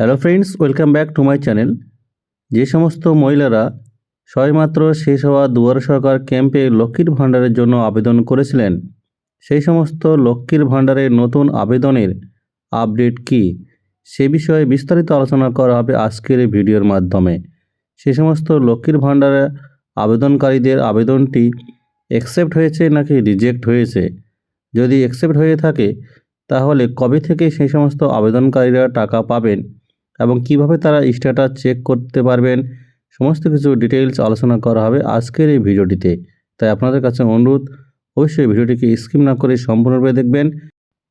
Hello friends welcome back to my channel যে সমস্ত মহিলারা সবেমাত্র শেষ হওয়া দুয়ার সরকার ক্যাম্পে লক্ষ্মীর ভাণ্ডারের জন্য আবেদন করেছিলেন, সেই সমস্ত লক্ষ্মীর ভাণ্ডারের নতুন আবেদনের আপডেট কী? সে বিষয়ে বিস্তারিত আলোচনা করা হবে আজকের এই ভিডিওর মাধ্যমে। সে সমস্ত লক্ষ্মীর ভাণ্ডারে আবেদনকারীদের আবেদনটি অ্যাকসেপ্ট হয়েছে নাকি রিজেক্ট হয়েছে? যদি অ্যাকসেপ্ট হয়ে থাকে, তাহলে কবে থেকে সেই সমস্ত আবেদনকারীরা টাকা পাবেন? এবং কীভাবে তারা স্ট্যাটাস চেক করতে পারবেন, সমস্ত কিছু ডিটেলস আলোচনা করা হবে আজকের এই ভিডিওটিতে। তাই আপনাদের কাছে অনুরোধ, অবশ্যই ভিডিওটিকে স্কিপ না করে সম্পূর্ণরূপে দেখবেন।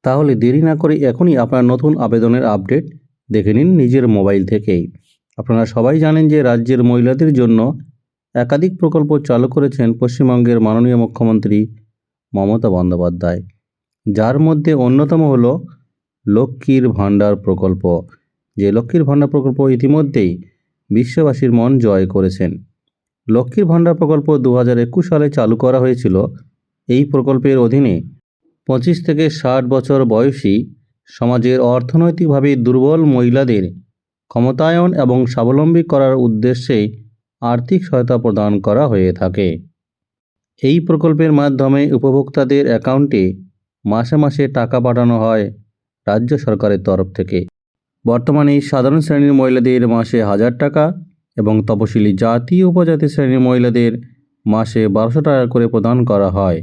তাহলে দেরি না করে এখনই আপনার নতুন আবেদনের আপডেট দেখে নিন নিজের মোবাইল থেকেই। আপনারা সবাই জানেন যে রাজ্যের মহিলাদের জন্য একাধিক প্রকল্প চালু করেছেন পশ্চিমবঙ্গের মাননীয় মুখ্যমন্ত্রী মমতা বন্দ্যোপাধ্যায়। যার মধ্যে অন্যতম হল লক্ষ্মীর ভাণ্ডার প্রকল্প। যে লক্ষ্মীর ভাণ্ডার প্রকল্প ইতিমধ্যেই বিশ্ববাসীর মন জয় করেছেন। লক্ষ্মীর ভাণ্ডার প্রকল্প দু হাজার একুশ সালে চালু করা হয়েছিল। এই প্রকল্পের অধীনে পঁচিশ থেকে ষাট বছর বয়সী সমাজের অর্থনৈতিকভাবে দুর্বল মহিলাদের ক্ষমতায়ন এবং স্বাবলম্বী করার উদ্দেশ্যে আর্থিক সহায়তা প্রদান করা হয়ে থাকে। এই প্রকল্পের মাধ্যমে উপভোক্তাদের অ্যাকাউন্টে মাসে মাসে টাকা পাঠানো হয় রাজ্য সরকারের তরফ থেকে। বর্তমানে সাধারণ শ্রেণির মহিলাদের মাসে হাজার টাকা এবং তপশিলি জাতি উপজাতি শ্রেণির মহিলাদের মাসে বারোশো টাকা করে প্রদান করা হয়।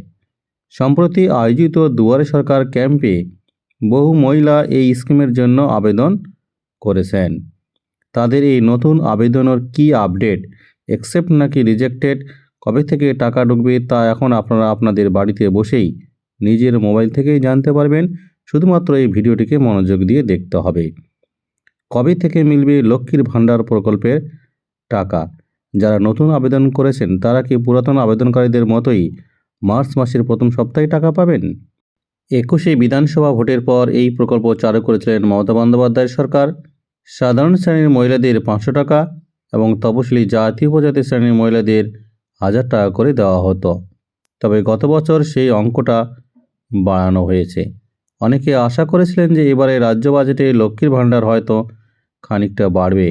সম্প্রতি আয়োজিত দুয়ারে সরকার ক্যাম্পে বহু মহিলা এই স্কিমের জন্য আবেদন করেছেন। তাদের এই নতুন আবেদনের কি আপডেট অ্যাকসেপ্ট নাকি রিজেক্টেড কবে থেকে টাকা ঢুকবে তা এখন আপনারা আপনাদের বাড়িতে বসেই নিজের মোবাইল থেকেই জানতে পারবেন। শুধুমাত্র এই ভিডিওটিকে মনোযোগ দিয়ে দেখতে হবে। কবে থেকে মিলবে লক্ষ্মীর ভাণ্ডার প্রকল্পের টাকা? যারা নতুন আবেদন করেছেন, তারা কি পুরাতন আবেদনকারীদের মতোই মার্চ মাসের প্রথম সপ্তাহে টাকা পাবেন? একুশে বিধানসভা ভোটের পর এই প্রকল্প চালু করেছিলেন মমতা বন্দ্যোপাধ্যায় সরকার। সাধারণ শ্রেণির মহিলাদের পাঁচশো টাকা এবং তপশিলি জাতি উপজাতি শ্রেণির মহিলাদের হাজার টাকা করে দেওয়া হতো। তবে গত বছর সেই অঙ্কটা বাড়ানো হয়েছে। অনেকে আশা করেছিলেন যে এবারে রাজ্য বাজেটে লক্ষ্মীর ভাণ্ডার হয়তো খানিকটা বাড়বে,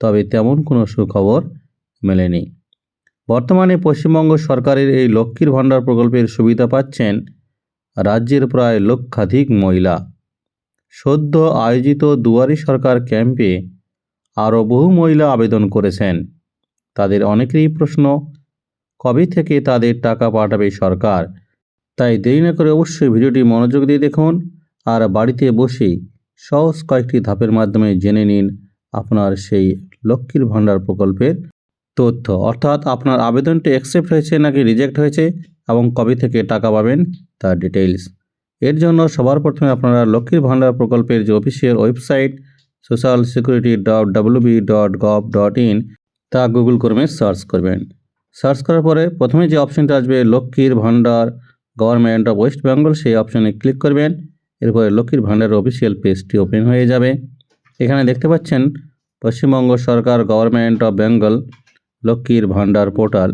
তবে তেমন কোনো সুখবর মেলেনি। বর্তমানে পশ্চিমবঙ্গ সরকারের এই লক্ষ্মীর ভাণ্ডার প্রকল্পের সুবিধা পাচ্ছেন রাজ্যের প্রায় লক্ষাধিক মহিলা। সদ্য আয়োজিত দুয়ারি সরকার ক্যাম্পে আরও বহু মহিলা আবেদন করেছেন। তাদের অনেকেরই প্রশ্ন, কবে থেকে তাদের টাকা পাঠাবে সরকার? তাই দেরি না করে অবশ্যই ভিডিওটি মনোযোগ দিয়ে দেখুন আর বাড়িতে বসেই সহজ কয়েকটি ধাপের মাধ্যমে জেনে নিন আপনার সেই লক্ষ্মীর ভাণ্ডার প্রকল্পের তথ্য। অর্থাৎ আপনার আবেদনটি অ্যাকসেপ্ট হয়েছে নাকি রিজেক্ট হয়েছে এবং কবে থেকে টাকা পাবেন তার ডিটেইলস এর জন্য সবার প্রথমে আপনারা লক্ষ্মীর ভাণ্ডার প্রকল্পের যে official website social security dot WB dot gov dot in তা গুগল ক্রমে সার্চ করবেন। সার্চ করার পরে প্রথমে যে অপশনটা আসবে লক্ষ্মীর ভাণ্ডার গভর্নমেন্ট অফ ওয়েস্ট বেঙ্গল সেই অপশনে ক্লিক করবেন। এরপরে লক্ষ্মীর ভাণ্ডারের অফিসিয়াল পেজটি ওপেন হয়ে যাবে। এখানে দেখতে পাচ্ছেন, পশ্চিমবঙ্গ সরকার government of Bengal Lakshmir Bhandar portal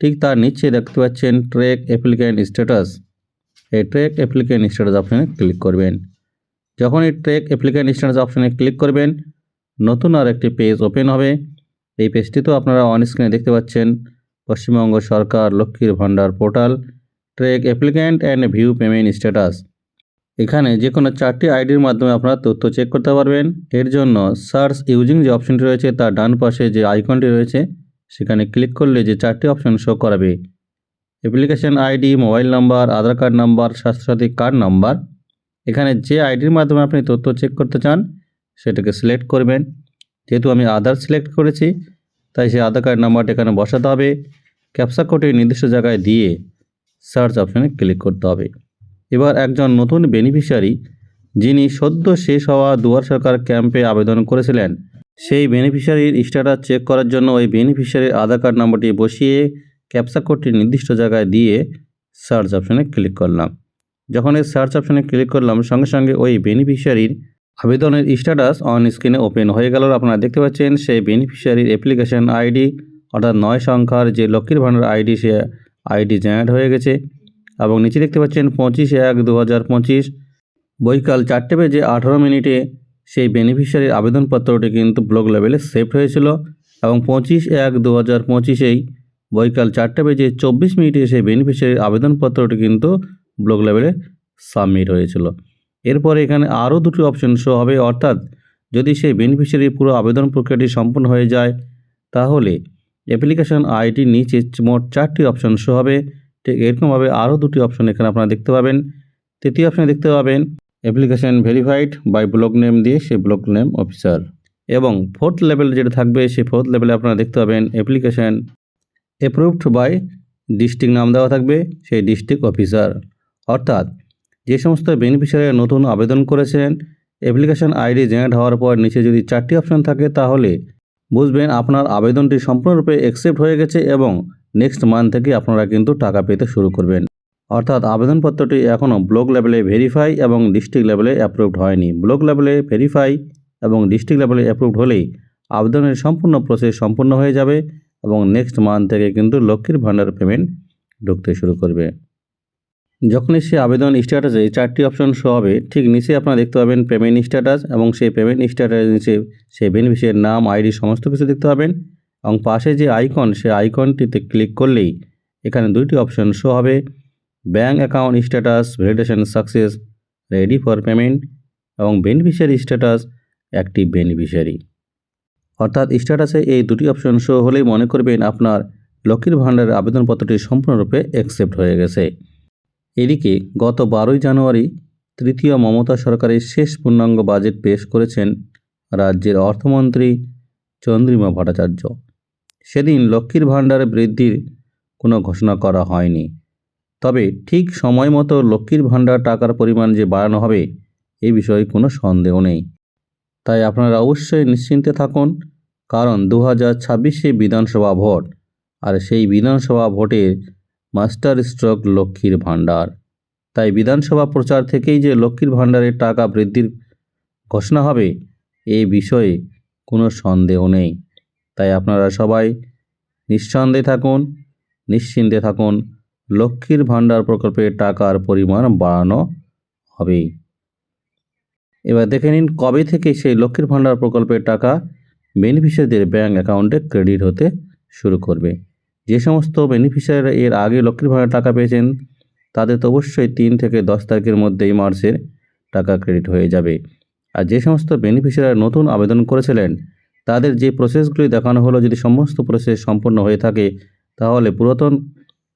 ঠিক তার নিচে দেখতে পাচ্ছেন ট্রেক অ্যাপ্লিক্যান্ট স্ট্যাটাস এই ট্রেক অ্যাপ্লিক্যান্ট স্ট্যাটাস অপশানে ক্লিক করবেন। যখন এই ট্রেক অ্যাপ্লিক্যান্ট স্ট্যাটাস অপশানে ক্লিক করবেন, নতুন আর একটি পেজ ওপেন হবে। এই পেজটিতেও আপনারা অন স্ক্রিনে দেখতে পাচ্ছেন, পশ্চিমবঙ্গ সরকার, Lakshmir Bhandar portal track applicant and view payment status এখানে যে কোনো চারটি আইডির মাধ্যমে আপনারা তথ্য চেক করতে পারবেন। এর জন্য সার্চ ইউজিং যে অপশনটি রয়েছে তার ডান পাশে যে আইকনটি রয়েছে, সেখানে ক্লিক করলে যে চারটি অপশন শো করাবে। Application ID mobile number Aadhaar card number Swasthyasathi card number এখানে যে আইডির মাধ্যমে আপনি তথ্য চেক করতে চান, সেটাকে সিলেক্ট করবেন। যেহেতু আমি আধার সিলেক্ট করেছি, তাই সেই আধার কার্ড নাম্বারটা এখানে বসাতে হবে। ক্যাপসা কোডে নির্দিষ্ট জায়গায় দিয়ে সার্চ অপশনে ক্লিক করতে হবে। এবার একজন নতুন বেনিফিশিয়ারি যিনি সদ্য শেষ হওয়া দুয়ার সরকার ক্যাম্পে আবেদন করেছিলেন, সেই বেনিফিশিয়ারির স্ট্যাটাস চেক করার জন্য ওই বেনিফিশিয়ারির আধার কার্ড নাম্বারটি বসিয়ে ক্যাপসা কোডটি নির্দিষ্ট জায়গায় দিয়ে সার্চ অপশনে ক্লিক করলাম। যখন এই সার্চ অপশনে ক্লিক করলাম, সঙ্গে সঙ্গে ওই বেনিফিশিয়ারির আবেদনের স্ট্যাটাস অন স্ক্রিনে ওপেন হয়ে গেল। আপনারা দেখতে পাচ্ছেন, সেই বেনিফিশিয়ারির অ্যাপ্লিকেশন আইডি অর্থাৎ নয় সংখ্যার যে লক্ষ্মীর ভাণ্ডার আইডি সে আইডি জেনারেট হয়ে গেছে। এবং নিচে দেখতে পাচ্ছেন পঁচিশ এক দু হাজার পঁচিশ। বৈকাল চারটে বেজে আঠারো মিনিটে সেই বেনিফিশিয়ারির আবেদনপত্রটি কিন্তু ব্লক লেভেলে সেভড হয়েছিল এবং পঁচিশ এক দু হাজার পঁচিশেই বৈকাল চারটে বেজে চব্বিশ মিনিটে সেই বেনিফিশিয়ারির আবেদনপত্রটি কিন্তু ব্লক লেভেলে সাবমিট হয়েছিল। এরপরে এখানে আরও দুটি অপশন শো হবে। অর্থাৎ যদি সেই বেনিফিশিয়ারির পুরো আবেদন প্রক্রিয়াটি সম্পূর্ণ হয়ে যায়, তাহলে অ্যাপ্লিকেশন আইডির নিচে মোট চারটি অপশন শো হবে। ঠিক এরকমভাবে আরও দুটি অপশন এখানে আপনারা দেখতে পাবেন। তৃতীয় অপশনে দেখতে পাবেন application verified by block name দিয়ে সেই ব্লক নেম অফিসার এবং ফোর্থ লেভেল যেটা থাকবে, সেই ফোর্থ লেভেলে আপনারা দেখতে পাবেন অ্যাপ্লিকেশন অ্যাপ্রুভড বাই ডিস্ট্রিক্ট নাম দেওয়া থাকবে, সেই ডিস্ট্রিক্ট অফিসার অর্থাৎ যে সমস্ত বেনিফিশিয়ারি নতুন আবেদন করেছেন অ্যাপ্লিকেশন আইডি জেনারেট হওয়ার পর নিচে যদি চারটি অপশন থাকে, তাহলে বুঝবেন আপনার আবেদনটি সম্পূর্ণরূপে অ্যাকসেপ্ট হয়ে গেছে এবং নেক্সট মান্থ থেকে আপনারা কিন্তু টাকা পেতে শুরু করবেন। অর্থাৎ আবেদনপত্রটি এখনও ব্লক লেভেলে ভেরিফাই এবং ডিস্ট্রিক্ট লেভেলে অ্যাপ্রুভড হয়নি। ব্লক লেভেলে ভেরিফাই এবং ডিস্ট্রিক্ট লেভেলে অ্যাপ্রুভড হলেই আবেদনের সম্পূর্ণ প্রসেস সম্পূর্ণ হয়ে যাবে এবং নেক্সট মান্থ থেকে কিন্তু লক্ষ্মীর ভাণ্ডার পেমেন্ট ঢুকতে শুরু করবে। যখনই সে আবেদন স্ট্যাটাসে চারটি অপশন শো হবে, ঠিক নিচে আপনারা দেখতে পাবেন পেমেন্ট স্ট্যাটাস এবং সেই পেমেন্ট স্ট্যাটাসের নিচে সেই বেনিফিশিয়ারির নাম আইডি সমস্ত কিছু দেখতে পাবেন। এবং পাশে যে আইকন সে আইকনটিতে ক্লিক করলেই এখানে দুইটি অপশন শো হবে। Bank account status validation success ready for payment এবং বেনিফিশিয়ারি স্ট্যাটাস একটি বেনিফিশিয়ারি অর্থাৎ স্ট্যাটাসে এই দুটি অপশন শো হলেই মনে করবেন আপনার লক্ষ্মীর ভাণ্ডারের আবেদনপত্রটি সম্পূর্ণরূপে অ্যাকসেপ্ট হয়ে গেছে। এদিকে গত বারোই জানুয়ারি তৃতীয় মমতা সরকারের শেষ পূর্ণাঙ্গ বাজেট পেশ করেছেন রাজ্যের অর্থমন্ত্রী চন্দ্রিমা ভট্টাচার্য। সেদিন লক্ষ্মীর ভাণ্ডার বৃদ্ধির কোনো ঘোষণা করা হয়নি। তবে ঠিক সময় মতো লক্ষ্মীর ভাণ্ডার টাকার পরিমাণ যে বাড়ানো হবে এই বিষয়ে কোনো সন্দেহ নেই। তাই আপনারা অবশ্যই নিশ্চিন্তে থাকুন, কারণ দু হাজার ছাব্বিশে বিধানসভা ভোট আর সেই বিধানসভা ভোটের মাস্টার স্ট্রোক লক্ষ্মীর ভাণ্ডার। তাই বিধানসভা প্রচার থেকেই যে লক্ষ্মীর ভাণ্ডারের টাকা বৃদ্ধির ঘোষণা হবে, এ বিষয়ে কোনো সন্দেহ নেই। তাই আপনারা সবাই নিঃসন্দেহে থাকুন, নিশ্চিন্তে থাকুন, লক্ষ্মীর ভাণ্ডার প্রকল্পে টাকার পরিমাণ বাড়ানো হবে। এবার দেখে নিন কবে থেকে সেই লক্ষ্মীর ভাণ্ডার প্রকল্পের টাকা বেনিফিশিয়ারিদের ব্যাঙ্ক অ্যাকাউন্টে ক্রেডিট হতে শুরু করবে। যে সমস্ত বেনিফিশিয়ারিরা এর আগে লক্ষ্মীর ভাণ্ডার টাকা পেয়েছেন, তাদের তো অবশ্যই তিন থেকে দশ তারিখের মধ্যে এই মার্চের টাকা ক্রেডিট হয়ে যাবে। আর যে সমস্ত বেনিফিশিয়ারিরা নতুন আবেদন করেছিলেন তাদের যে প্রসেসগুলি দেখানো হলো, যদি সমস্ত প্রসেস সম্পন্ন হয়ে থাকে, তাহলে পুরাতন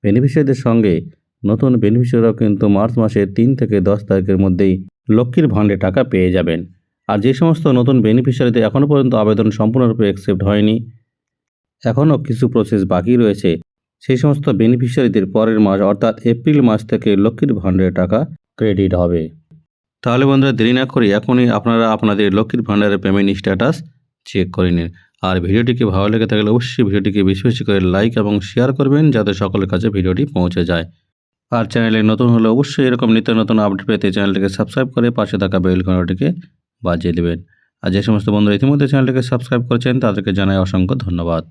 বেনিফিশিয়ারিদের সঙ্গে নতুন বেনিফিশিয়ারিরাও কিন্তু মার্চ মাসের তিন থেকে দশ তারিখের মধ্যেই লক্ষ্মীর ভাণ্ডে টাকা পেয়ে যাবেন। আর যে সমস্ত নতুন বেনিফিশিয়ারিদের এখনও পর্যন্ত আবেদন সম্পূর্ণরূপে অ্যাকসেপ্ট হয়নি, এখনও কিছু প্রসেস বাকি রয়েছে, সেই সমস্ত বেনিফিশিয়ারিদের পরের মাস অর্থাৎ এপ্রিল মাস থেকে লক্ষ্মীর ভাণ্ডারের টাকা ক্রেডিট হবে। তাহলে বন্ধুরা, দেরি না করে এখনই আপনারা আপনাদের লক্ষ্মীর ভাণ্ডারের পেমেন্ট স্ট্যাটাস চেক করে নিন। আর ভিডিওটিকে ভালো লেগে থাকলে অবশ্যই ভিডিওটিকে বেশি বেশি করে লাইক এবং শেয়ার করবেন যাতে সকলের কাছে ভিডিওটি পৌঁছে যায়। আর চ্যানেলে নতুন হলে অবশ্যই এরকম নিত্য নতুন আপডেট পেতে চ্যানেলটিকে সাবস্ক্রাইব করে পাশে থাকা বেল ঘন্টাটিকে বাজিয়ে দেবেন। আর যে সমস্ত বন্ধুরা ইতিমধ্যে চ্যানেলটিকে সাবস্ক্রাইব করেছেন তাদেরকে জানাই অসংখ্য ধন্যবাদ।